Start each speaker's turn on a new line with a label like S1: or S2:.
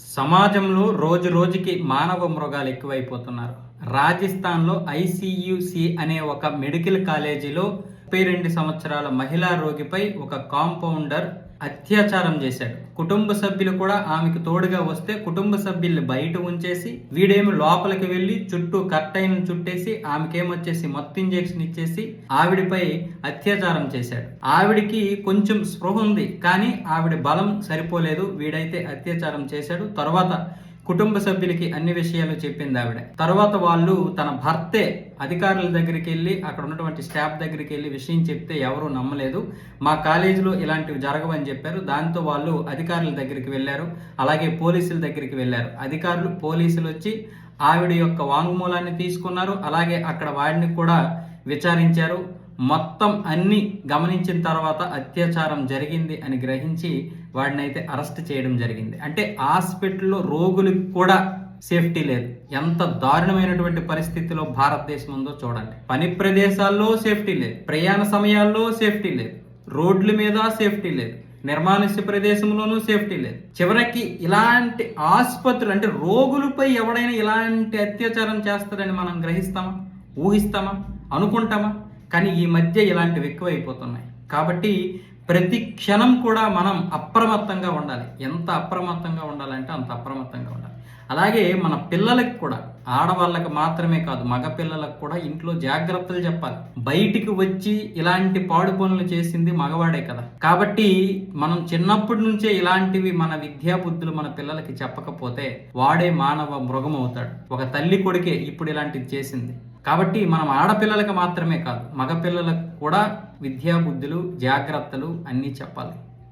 S1: సమాజంలో రోజు రోజుకి మానవ మృగాలు ఎక్కువైపోతున్నారు. రాజస్థాన్లో ఐసీయుసి అనే ఒక మెడికల్ కాలేజీలో ముప్పై రెండు సంవత్సరాల మహిళా రోగిపై ఒక కాంపౌండర్ అత్యాచారం చేశాడు. కుటుంబ సభ్యులు కూడా ఆమెకు తోడుగా వస్తే కుటుంబ సభ్యుల్ని బయట ఉంచేసి వీడేమి లోపలికి వెళ్ళి చుట్టూ కట్టైన చుట్టేసి ఆమెకేమొచ్చేసి మత్తు ఇంజెక్షన్ ఇచ్చేసి ఆవిడపై అత్యాచారం చేశాడు. ఆవిడికి కొంచెం స్పృహ ఉంది కానీ ఆవిడ బలం సరిపోలేదు. వీడైతే అత్యాచారం చేశాడు. తర్వాత కుటుంబ సభ్యులకి అన్ని విషయాలు చెప్పింది ఆవిడ. తర్వాత వాళ్ళు తన భర్తే అధికారుల దగ్గరికి వెళ్ళి అక్కడ ఉన్నటువంటి స్టాఫ్ దగ్గరికి వెళ్ళి విషయం చెప్తే ఎవరూ నమ్మలేదు. మా కాలేజీలో ఇలాంటివి జరగవని చెప్పారు. దాంతో వాళ్ళు అధికారుల దగ్గరికి వెళ్ళారు. అలాగే పోలీసుల దగ్గరికి వెళ్ళారు. అధికారులు పోలీసులు వచ్చి ఆవిడ యొక్క వాంగ్మూలాన్ని తీసుకున్నారు. అలాగే అక్కడ వాడిని కూడా విచారించారు. మొత్తం అన్ని గమనించిన తర్వాత అత్యాచారం జరిగింది అని గ్రహించి వాడిని అయితే అరెస్ట్ చేయడం జరిగింది. అంటే హాస్పిటల్లో రోగులకు కూడా సేఫ్టీ లేదు. ఎంత దారుణమైనటువంటి పరిస్థితిలో భారతదేశం ఉందో చూడండి. పని ప్రదేశాల్లో సేఫ్టీ లేదు. ప్రయాణ సమయాల్లో సేఫ్టీ లేదు. రోడ్ల మీద సేఫ్టీ లేదు. నిర్మానుష్య ప్రదేశంలోనూ సేఫ్టీ లేదు. చివరికి ఇలాంటి ఆసుపత్రులు అంటే రోగులపై ఎవడైనా ఇలాంటి అత్యాచారం చేస్తారని మనం గ్రహిస్తామా? ఊహిస్తామా? అనుకుంటామా? కానీ ఈ మధ్య ఇలాంటివి ఎక్కువైపోతున్నాయి. కాబట్టి ప్రతి క్షణం కూడా మనం అప్రమత్తంగా ఉండాలి. ఎంత అప్రమత్తంగా ఉండాలంటే అంత అప్రమత్తంగా ఉండాలి. అలాగే మన పిల్లలకు కూడా ఆడవాళ్ళకి మాత్రమే కాదు మగ పిల్లలకు కూడా ఇంట్లో జాగ్రత్తలు చెప్పాలి. బయటికి వచ్చి ఇలాంటి పాడు పనులు చేసింది మగవాడే కదా. కాబట్టి మనం చిన్నప్పటి నుంచే ఇలాంటివి మన విద్యా బుద్ధులు మన పిల్లలకి చెప్పకపోతే వాడే మానవ మృగం అవుతాడు. ఒక తల్లి కొడుకే ఇప్పుడు ఇలాంటిది చేసింది. కాబట్టి మనం ఆడపిల్లలకు మాత్రమే కాదు మగపిల్లలకు కూడా విద్యా బుద్ధులు జాగ్రత్తలు అన్నీ చెప్పాలి.